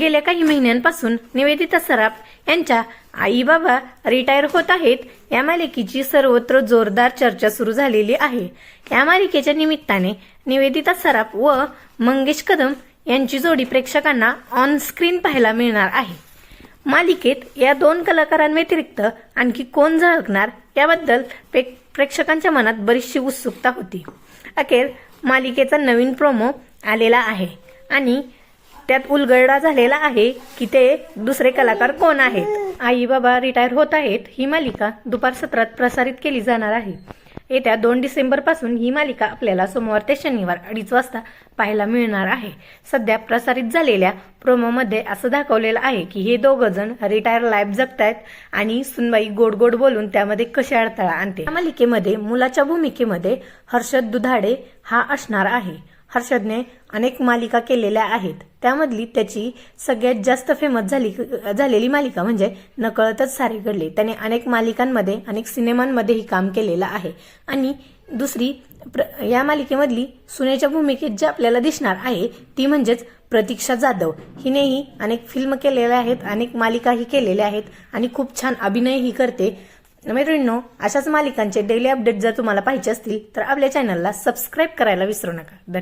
गेल्या काही महिन्यांपासून निवेदिता सराफ यांच्या आई बाबा रिटायर होत आहेत. या मालिकेची सर्वत्र जोरदार चर्चा सुरू झालेली आहे. या मालिकेच्या निमित्ताने निवेदिता सराफ व मंगेश कदम यांची जोडी प्रेक्षकांना ऑन स्क्रीन पाहायला मिळणार आहे. मालिकेत या दोन कलाकारांव्यतिरिक्त आणखी कोण झळकणार याबद्दल प्रे- प्रेक्षकांच्या मनात बरीचशी उत्सुकता होती. अखेर मालिकेचा नवीन प्रोमो आलेला आहे आणि त्यात उलगडा झालेला आहे की ते दुसरे कलाकार कोण आहेत? आई बाबा रिटायर होत आहेत ही मालिका दुपार सत्रात प्रसारित केली जाणार आहे. येत्या दोन डिसेंबरपासून ही मालिका आपल्याला सोमवार ते शनिवार अडीच वाजता पाहायला मिळणार आहे. सध्या प्रसारित झालेल्या प्रोमोमध्ये असं दाखवलेलं आहे की हे दोघ जण रिटायर लाईफ जगतायत आणि सुनबाई गोड गोड बोलून त्यामध्ये कशा अडथळा आणते. या मालिकेमध्ये मुलाच्या भूमिकेमध्ये हर्षद दुधाडे हा असणार आहे. हर्षदने अनेक मालिका केलेल्या आहेत. त्यामधली त्याची सगळ्यात जास्त फेमस झाली झालेली मालिका म्हणजे नकळतच सारे घडले. त्याने अनेक मालिकांमध्ये अनेक सिनेमांमध्येही काम केलेलं आहे. आणि दुसरी प्र या मालिकेमधली सुनेच्या भूमिकेत जी आपल्याला दिसणार आहे ती म्हणजेच प्रतीक्षा जाधव. हिनेही अनेक फिल्म केलेल्या आहेत अनेक मालिकाही केलेल्या आहेत आणि खूप छान अभिनयही करते. मैत्रिणींनो अशाच मालिकांचे डेली अपडेट जर तुम्हाला पाहिजे असतील तर आपल्या चॅनलला सबस्क्राईब करायला विसरू नका. धन्यवाद.